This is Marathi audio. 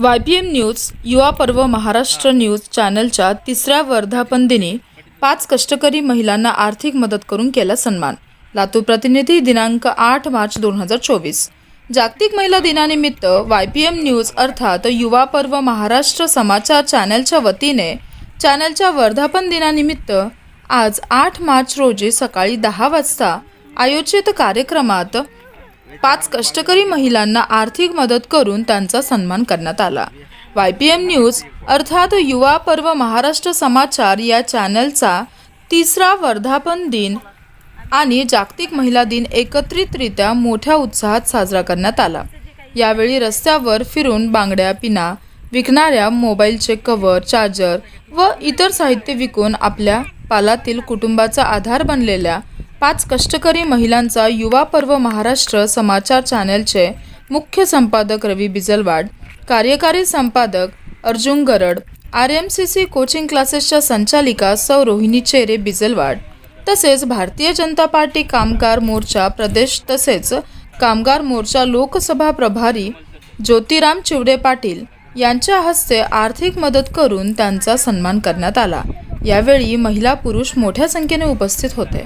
वाय पी एम न्यूज युवा पर्व महाराष्ट्र न्यूज चॅनलच्या तिसऱ्या वर्धापन दिनी पाच कष्टकरी महिलांना आर्थिक मदत करून केला सन्मान. लातूर प्रतिनिधी दिनांक आठ मार्च दोन हजार चोवीस. जागतिक महिला दिनानिमित्त वाय पी एम न्यूज अर्थात युवा पर्व महाराष्ट्र समाचार चॅनलच्या वतीने चॅनलच्या वर्धापन दिनानिमित्त आज आठ मार्च रोजी सकाळी दहा वाजता आयोजित कार्यक्रमात पाच कष्टकरी महिलांना आर्थिक मदत करून त्यांचा सन्मान करण्यात आला. वाय पी एम न्यूज अर्थात युवा पर्व महाराष्ट्र समाचार या चॅनलचा तिसरा वर्धापन दिन आणि जागतिक महिला दिन एकत्रितरित्या मोठ्या उत्साहात साजरा करण्यात आला. यावेळी रस्त्यावर फिरून बांगड्या पिना विकणाऱ्या मोबाईलचे कवर चार्जर व इतर साहित्य विकून आपल्या पालातील कुटुंबाचा आधार बनलेल्या पाच कष्टकरी महिलांचा युवा पर्व महाराष्ट्र समाचार चॅनलचे मुख्य संपादक रवी बिजलवाड कार्यकारी संपादक Arjun Garad R M C C coaching क्लासेसच्या संचालिका सौ रोहिणी चेरे बिजलवाड तसेच भारतीय जनता पार्टी कामगार मोर्चा प्रदेश तसेच कामगार मोर्चा लोकसभा प्रभारी ज्योतिराम चिवडे पाटील यांच्या हस्ते आर्थिक मदत करून त्यांचा सन्मान करण्यात आला. यावेळी महिला पुरुष मोठ्या संख्येने उपस्थित होते.